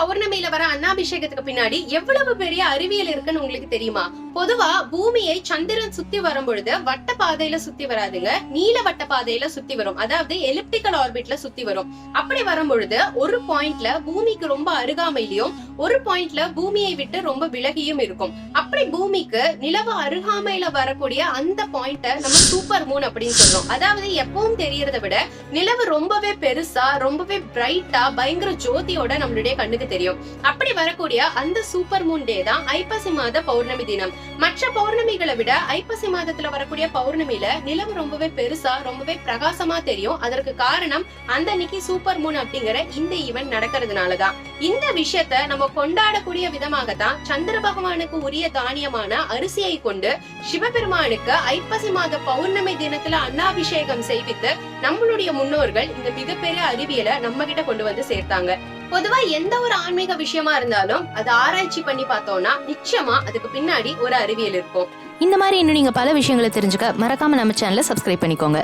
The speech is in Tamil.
பௌர்ணமியில வர அன்னாபிஷேகத்துக்கு பின்னாடி எவ்வளவு பெரிய அறிவியல் இருக்குன்னு உங்களுக்கு தெரியுமா? பொதுவா பூமியை சந்திரன் சுத்தி வரும் பொழுது வட்ட பாதையில சுத்தி வராதுங்க. நீல வட்ட பாதையில சுத்தி வரும். அதாவது எலிப்டிக்கல் ஆர்பிட்ல சுத்தி வரும். அப்படி வரும் பொழுது ஒரு பாயிண்ட்ல பூமிக்கு ரொம்ப அருகாமையிலும் ஒரு பாயிண்ட்ல பூமியை விட்டு ரொம்ப விலகியும் இருக்கும். அப்படி பூமிக்கு நிலவு அருகாமையில வரக்கூடிய அந்த பாயிண்ட நம்ம சூப்பர் மூன் அப்படின்னு சொல்றோம். அதாவது எப்பவும் தெரியறதை விட நிலவு ரொம்பவே பெருசா ரொம்பவே பிரைட்டா பயங்கர ஜோதியோட நம்மளுடைய கண்ணுக்கு தெரியும். அப்படி வரக்கூடிய அந்த சூப்பர் மூன் டே தான் ஐப்பசி மாத பௌர்ணமி தினம். மற்ற பௌர்ணமிகளை விட ஐப்பசி மாதத்துல வரக்கூடிய பௌர்ணமியில நிலவு ரொம்பவே பெருசா ரொம்பவே பிரகாசமா தெரியும். அதற்கு காரணம் அந்த அன்னைக்கு சூப்பர் மூன் அப்படிங்கிற இந்த ஈவெண்ட் நடக்கிறதுனாலதான் இந்த விஷயத்த நம்ம கொண்டாடக்கூடிய விதமாகத்தான் சந்திர பகவானுக்கு உரிய தானியமான அரிசியை கொண்டு சிவபெருமானுக்கு ஐப்பசி மாத பௌர்ணமி தினத்துல அன்னாபிஷேகம் செய்வித்து நம்மளுடைய முன்னோர்கள் இந்த மிகப்பெரிய அறிவியலை நம்ம கிட்ட கொண்டு வந்து சேர்த்தாங்க. பொதுவா எந்த ஒரு ஆன்மீக விஷயமா இருந்தாலும் அது ஆராய்ச்சி பண்ணி பார்த்தோம்னா நிச்சயமா அதுக்கு பின்னாடி ஒரு அறிவியல் இருக்கும். இந்த மாதிரி இன்னும் நீங்க பல விஷயங்களை தெரிஞ்சுக்க மறக்காம நம்ம சேனலை சப்ஸ்கிரைப் பண்ணிக்கோங்க.